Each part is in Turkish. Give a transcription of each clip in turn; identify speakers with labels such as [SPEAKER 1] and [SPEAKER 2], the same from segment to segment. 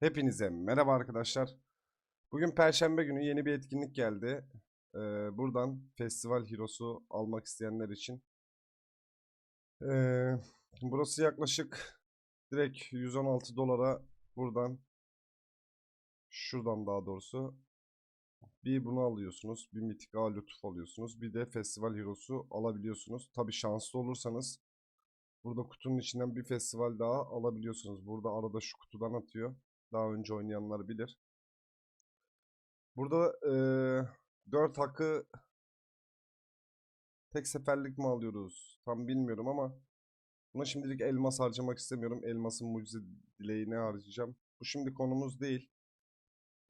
[SPEAKER 1] Hepinize merhaba arkadaşlar. Bugün Perşembe günü yeni bir etkinlik geldi. Ee, buradan Festival Heroes'u almak isteyenler için. Ee, burası yaklaşık direkt 116 dolara buradan şuradan daha doğrusu bir bunu alıyorsunuz. Bir mitik A lütuf alıyorsunuz. Bir de Festival Heroes'u alabiliyorsunuz. Tabi şanslı olursanız burada kutunun içinden bir festival daha alabiliyorsunuz. Burada arada şu kutudan atıyor. Daha önce oynayanlar bilir. Burada eee 4 hakkı tek seferlik mi alıyoruz? Tam bilmiyorum ama buna şimdilik elmas harcamak istemiyorum. Elmasın mucize dileğine harcayacağım. Bu şimdi konumuz değil.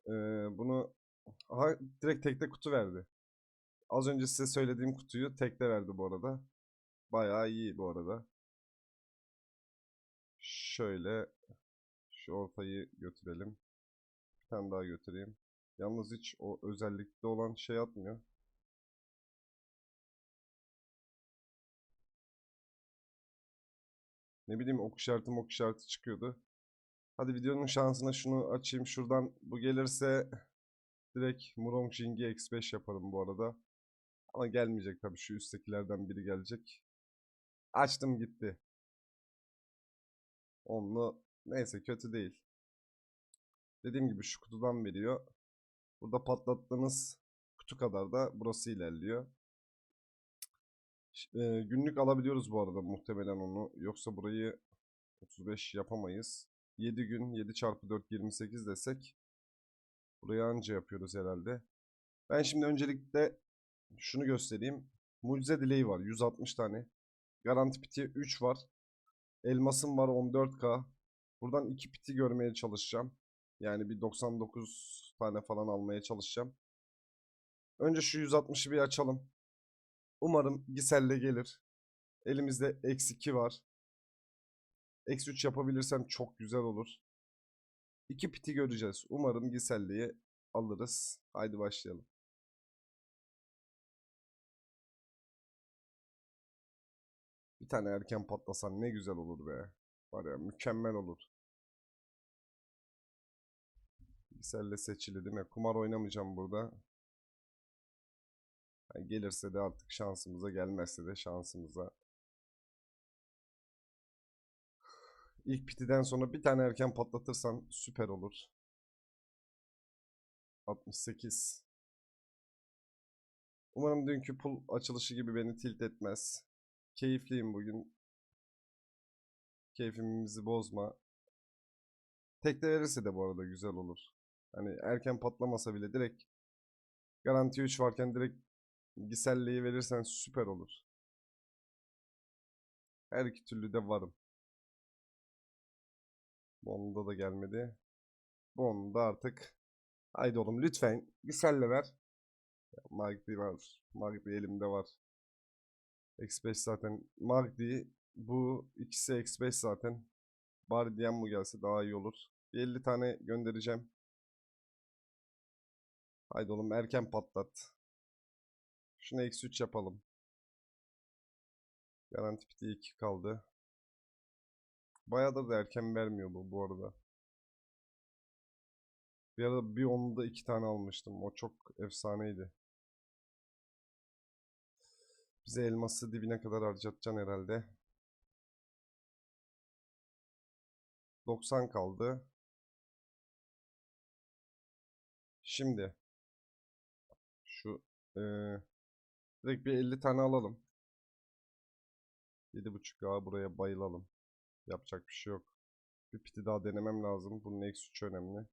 [SPEAKER 1] Eee, bunu aha, direkt tekte kutu verdi. Az önce size söylediğim kutuyu tekte verdi bu arada. Bayağı iyi bu arada. Şöyle şu ortayı götürelim. Bir tane daha götüreyim. Yalnız hiç o özellikte olan şey atmıyor. Ne bileyim ok işareti ok işareti çıkıyordu. Hadi videonun şansına şunu açayım. Şuradan bu gelirse direkt Murong Jing'i X5 yaparım bu arada. Ama gelmeyecek tabii şu üsttekilerden biri gelecek. Açtım gitti. Onlu neyse kötü değil. Dediğim gibi şu kutudan veriyor. Burada patlattığınız kutu kadar da burası ilerliyor. E, günlük alabiliyoruz bu arada muhtemelen onu. Yoksa burayı 35 yapamayız. 7 gün 7 çarpı 4 28 desek burayı anca yapıyoruz herhalde. Ben şimdi öncelikle şunu göstereyim. Mucize dileği var 160 tane. Garanti piti 3 var. Elmasım var 14k. Buradan 2 piti görmeye çalışacağım. Yani bir 99 tane falan almaya çalışacağım. Önce şu 160'ı bir açalım. Umarım Gisel'le gelir. Elimizde eksi 2 var. Eksi 3 yapabilirsem çok güzel olur. 2 piti göreceğiz. Umarım Gisel'liyi alırız. Haydi başlayalım. Bir tane erken patlasan ne güzel olur be. Var ya mükemmel olur. Gisel'le seçili değil mi? Kumar oynamayacağım burada. Yani gelirse de artık şansımıza, gelmezse de şansımıza. İlk pitiden sonra bir tane erken patlatırsan süper olur. 68. Umarım dünkü pul açılışı gibi beni tilt etmez. Keyifliyim bugün. Keyfimizi bozma. Tekte verirse de bu arada güzel olur. Hani erken patlamasa bile direkt garanti 3 varken direkt Giselli'yi verirsen süper olur. Her iki türlü de varım. Bonda da gelmedi. Bonda artık. Haydi oğlum lütfen Gisel'le ver. Magdi var. Magdi elimde var. X5 zaten. Magdi bu ikisi X5 zaten. Bari diyen bu gelse daha iyi olur. Bir 50 tane göndereceğim. Haydi oğlum erken patlat. Şuna eksi 3 yapalım. Garanti piti 2 kaldı. Bayağıdır da erken vermiyor bu bu arada. Bir arada bir onda iki tane almıştım. O çok efsaneydi. Bize elması dibine kadar harcatacaksın herhalde. 90 kaldı. Şimdi şu eee direkt bir 50 tane alalım. 7.5K buraya bayılalım. Yapacak bir şey yok. Bir piti daha denemem lazım. Bunun eksi 3 önemli.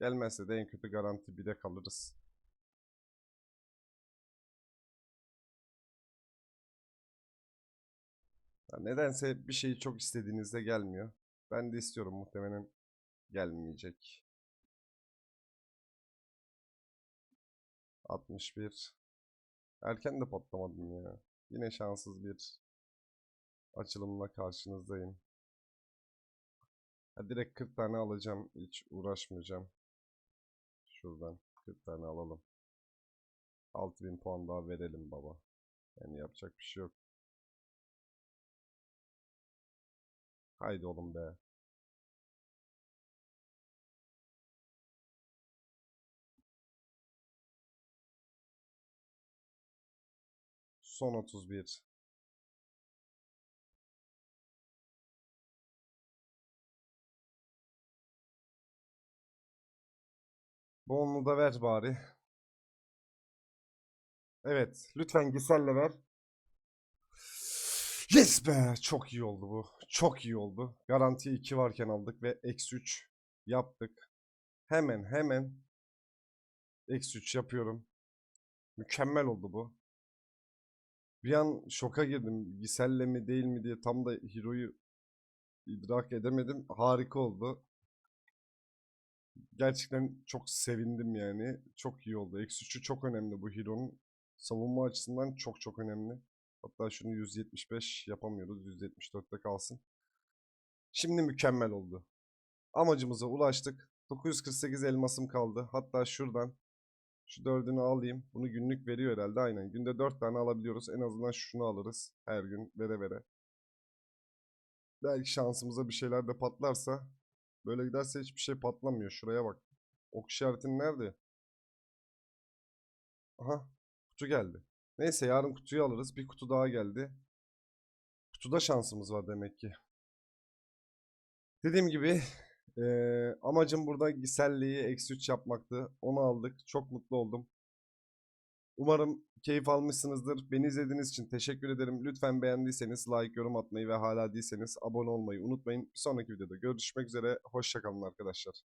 [SPEAKER 1] Gelmezse de en kötü garanti 1'e kalırız. Ya nedense bir şeyi çok istediğinizde gelmiyor. Ben de istiyorum muhtemelen gelmeyecek. 61. Erken de patlamadım ya. Yine şanssız bir açılımla karşınızdayım. Ha, direkt 40 tane alacağım. Hiç uğraşmayacağım. Şuradan 40 tane alalım. 6000 puan daha verelim baba. Yani yapacak bir şey yok. Haydi oğlum be. Son 31. Bonlu da ver bari. Evet. Lütfen Gisel'le ver. Yes be! Çok iyi oldu bu. Çok iyi oldu. Garantiye 2 varken aldık ve eksi 3 yaptık. Hemen hemen eksi 3 yapıyorum. Mükemmel oldu bu. Bir an şoka girdim. Gisel'le mi değil mi diye tam da Hero'yu idrak edemedim. Harika oldu. Gerçekten çok sevindim yani. Çok iyi oldu. Eksi 3'ü çok önemli bu Hero'nun. Savunma açısından çok çok önemli. Hatta şunu 175 yapamıyoruz. 174'te kalsın. Şimdi mükemmel oldu. Amacımıza ulaştık. 948 elmasım kaldı. Hatta şuradan şu dördünü alayım. Bunu günlük veriyor herhalde. Aynen. Günde 4 tane alabiliyoruz. En azından şunu alırız. Her gün vere vere. Belki şansımıza bir şeyler de patlarsa. Böyle giderse hiçbir şey patlamıyor. Şuraya bak. Ok işaretin nerede? Aha. Kutu geldi. Neyse yarın kutuyu alırız. Bir kutu daha geldi. Kutuda şansımız var demek ki. Dediğim gibi eee, amacım burada Giselli'yi eksi 3 yapmaktı. Onu aldık. Çok mutlu oldum. Umarım keyif almışsınızdır. Beni izlediğiniz için teşekkür ederim. Lütfen beğendiyseniz like, yorum atmayı ve hala değilseniz abone olmayı unutmayın. Bir sonraki videoda görüşmek üzere. Hoşçakalın arkadaşlar.